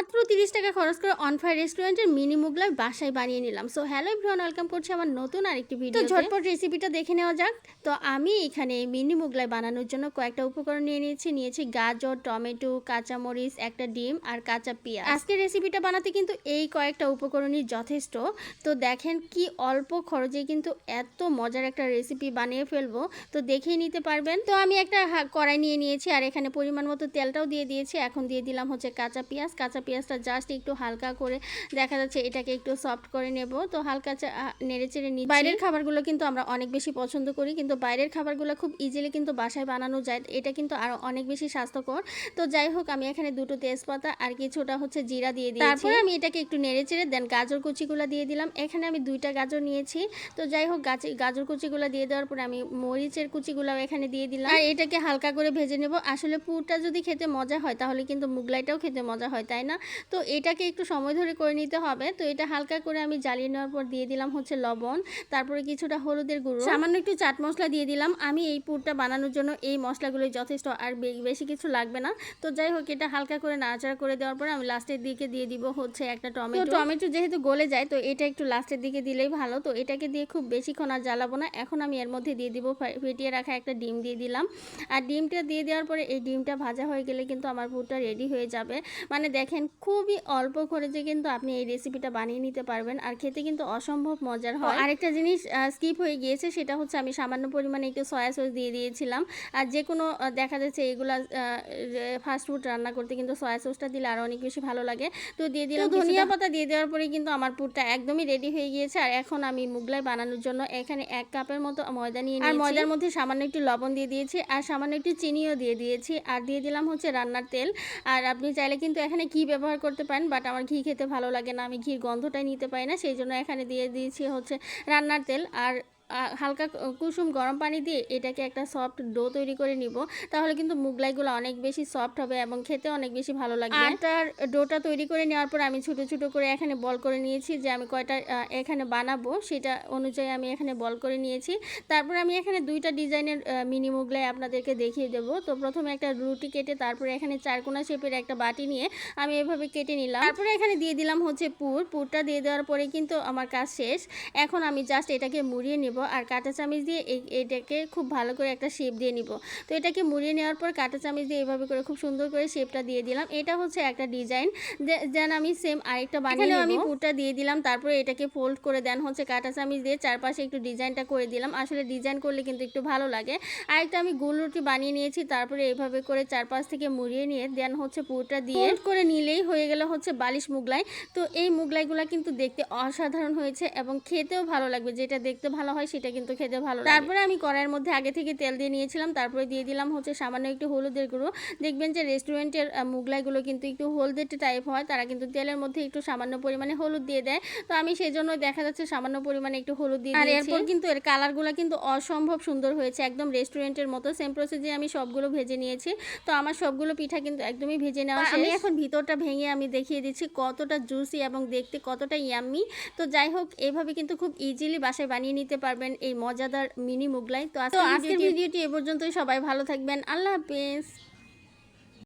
মাত্র তিরিশ টাকা খরচ করে অনফায়ার রেস্টুরেন্টের মিনি মুগলাই বাসায় বানিয়ে নিলাম। সো হ্যালো এভরিওয়ান ওয়েলকাম করছি আমার নতুন আরেকটি ভিডিও ঝটপট রেসিপিটা দেখে নেওয়া যাক। তো আমি এখানে মিনি মুগলাই বানানোর জন্য কয়েকটা উপকরণ নিয়ে নিয়েছি। নিয়েছি গাজর টমেটো কাঁচামরিচ একটা ডিম আর কাঁচা পেঁয়াজ। আজকের রেসিপিটা বানাতে কিন্তু এই কয়েকটা উপকরণই যথেষ্ট। তো দেখেন কি অল্প খরচে কিন্তু এত মজার একটা রেসিপি বানিয়ে ফেলব। তো দেখেই নিতে পারবেন। তো আমি একটা কড়াই নিয়ে নিয়েছি আর এখানে পরিমাণ মতো তেলটাও দিয়ে দিয়েছি। এখন দিয়ে দিলাম হচ্ছে কাঁচা পেঁয়াজ। কাঁচা পেঁয়াজটা জাস্ট একটু হালকা করে দেখা যাচ্ছে এটাকে একটু সফট করে নেব। তো হালকা নেড়ে চেড়ে নিই বাইরের খাবারগুলো কিন্তু আমরা অনেক বেশি পছন্দ করি, কিন্তু বাইরের খাবারগুলো খুব ইজিলি কিন্তু বাসায় বানানো যায়। এটা কিন্তু আরও অনেক বেশি স্বাস্থ্যকর। তো যাই হোক, আমি এখানে দুটো তেজপাতা আর কিছুটা হচ্ছে জিরা দিয়ে দিয়েছি। তারপরে আমি এটাকে একটু নেড়ে চেড়ে দেন গাজর কুচিগুলো দিয়ে দিলাম। এখানে আমি দুইটা গাজর নিয়েছি। তো যাই হোক গাছ- গাজর কুচিগুলো দিয়ে দেওয়ার পরে আমি মরিচের কুচিগুলো এখানে দিয়ে দিলাম। আর এটাকে হালকা করে ভেজে নেব। আসলে পুরটা যদি খেতে মজা হয়, তাহলে কিন্তু মুগলাইটাও খেতে মজা হয়, তাই না? তো এটাকে একটু সময় ধরে করে নিতে হবে। তো এটা হালকা করে আমি জ্বালিয়ে নেওয়ার পর দিয়ে দিলাম হচ্ছে লবণ তারপরে কিছুটা হলুদের গুঁড়ো। সামান্য একটু চাট মশলা দিয়ে দিলাম। আমি এই পুরটা বানানোর জন্য এই মশলাগুলো যথেষ্ট আর বেশি কিছু লাগবে না। তো যাই হোক এটা হালকা করে নাড়াচাড়া করে দেওয়ার পরে আমি লাস্টের দিকে দিয়ে দিব হচ্ছে একটা টমেটো। টমেটো যেহেতু গলে যায় তো এটা একটু লাস্টের দিকে দিলেই ভালো। তো এটাকে দিয়ে খুব বেশিক্ষণ আর জ্বালাবো না। এখন আমি এর মধ্যে দিয়ে দিব ফেটিয়ে রাখা একটা ডিম দিয়ে দিলাম। আর ডিমটা দিয়ে দেওয়ার পরে এই ডিমটা ভাজা হয়ে গেলে কিন্তু আমার পুরটা রেডি হয়ে যাবে। মানে দেখেন খুবই অল্প খরচে কিন্তু আপনি এই রেসিপিটা বানিয়ে নিতে পারবেন। আর খেতে কিন্তু অসম্ভব মজার হয়। আরেকটা জিনিস স্কিপ হয়ে গিয়েছে সেটা হচ্ছে আমি সামান্য পরিমাণে একটু সয়া সস দিয়ে দিয়েছিলাম। আর যে কোনো দেখা যাচ্ছে এগুলা ফাস্ট ফুড রান্না করতে কিন্তু সয়া সসটা দিলে আরও অনেক বেশি ভালো লাগে। তো দিয়ে দিলাম ধনিয়া পাতা দিয়ে দেওয়ার পরে কিন্তু আমার পুরটা একদমই রেডি হয়ে গিয়েছে। আর এখন আমি মুগলাই বানানোর জন্য এখানে এক কাপের মতো ময়দা নিয়ে আর ময়দার মধ্যে সামান্য একটু লবণ দিয়ে দিয়েছি আর সামান্য একটু চিনিও দিয়ে দিয়েছি। আর দিয়ে দিলাম হচ্ছে রান্নার তেল। আর আপনি চাইলে কিন্তু এখানে ঘি ব্যবহার করতে পারেন বাট আমার ঘি খেতে ভালো লাগে না, আমি ঘির গন্ধটাই নিতে পারি না, সেই জন্য এখানে দিয়ে দিয়েছি হচ্ছে রান্নার তেল। আর হালকা কুসুম গরম পানি দিয়ে এটাকে একটা সফট ডো তৈরি করে নিব। তাহলে কিন্তু মুগলাইগুলো অনেক বেশি সফট হবে এবং খেতে অনেক বেশি ভালো লাগবে। আটার ডোটা তৈরি করে নেওয়ার পর আমি ছোট ছোট করে এখানে বল করে নিয়েছি যে আমি কয়টা এখানে বানাবো সেটা অনুযায়ী আমি এখানে বল করে নিয়েছি। তারপর আমি এখানে দুইটা ডিজাইনের মিনি মুগলাই আপনাদেরকে দেখিয়ে দেবো। তো প্রথমে একটা রুটি কেটে তারপরে এখানে চারকোনা শেপের একটা বাটি নিয়ে আমি এভাবে কেটে নিলাম। তারপরে এখানে দিয়ে দিলাম হচ্ছে পুর। পুরটা দিয়ে দেওয়ার পরে কিন্তু আমার কাজ শেষ। এখন আমি জাস্ট এটাকে মুড়িয়ে নেব। আর কাঁটা চামিচ দিয়ে এটাকে খুব ভালো করে একটা শেপ দিয়ে নিব। তো এটাকে মুড়িয়ে নেওয়ার পর কাঁটা চামিচ দিয়ে এভাবে করে খুব সুন্দর করে শেপটা দিয়ে দিলাম। এটা হচ্ছে একটা ডিজাইন যেন আমি সেম আরেকটা বানিয়ে আমি পুরটা দিয়ে দিলাম তারপরে এটাকে ফোল্ড করে দেন। হচ্ছে কাঁটা চামিচ দিয়ে চারপাশে একটু ডিজাইনটা করে দিলাম। আসলে ডিজাইন করলে কিন্তু একটু ভালো লাগে। আরেকটা আমি গোল রুটি বানিয়ে নিয়েছি তারপরে এইভাবে করে চারপাশ থেকে মুড়িয়ে নিয়ে দেন হচ্ছে পুরটা দিয়ে। করে নিলেই হয়ে গেল হচ্ছে বালিশ মুগলাই। তো এই মুগলাইগুলো কিন্তু দেখতে অসাধারণ হয়েছে এবং খেতেও ভালো লাগবে। যেটা দেখতে ভালো হয় সেটা কিন্তু খেতে ভালো তারপরে আমি কড়াইয়ের মধ্যে আগে থেকে তেল দিয়ে নিয়েছিলাম তারপরে দিয়ে দিলাম হচ্ছে সামান্য একটু হলুদের গুঁড়ো। দেখবেন যে রেস্টুরেন্টের মুগলাইগুলো কিন্তু একটু হলদেটে টাইপ হয় তারা কিন্তু তেলের মধ্যে একটু সামান্য পরিমাণে হলুদ দিয়ে দেয়। তো আমি সেই জন্য দেখা যাচ্ছে সামান্য পরিমাণে একটু হলুদ দিয়ে আর এরপর কিন্তু এর কালারগুলো কিন্তু অসম্ভব সুন্দর হয়েছে একদম রেস্টুরেন্টের মতো। সেম প্রসেসে আমি সবগুলো ভেজে নিয়েছি। তো আমার সবগুলো পিঠা কিন্তু একদমই ভেজে নেওয়া আমি এখন ভিতরটা ভেঙে আমি দেখিয়ে দিচ্ছি কতটা জুসি এবং দেখতে কতটা ইয়াম্মি তো যাই হোক এভাবে কিন্তু খুব ইজিলি বাসায় বানিয়ে নিতে পারবেন এই মজাদার মিনি মুগলাই। তো আজকের ভিডিওটি এ পর্যন্তই। সবাই ভালো থাকবেন। আল্লাহ হাফেজ।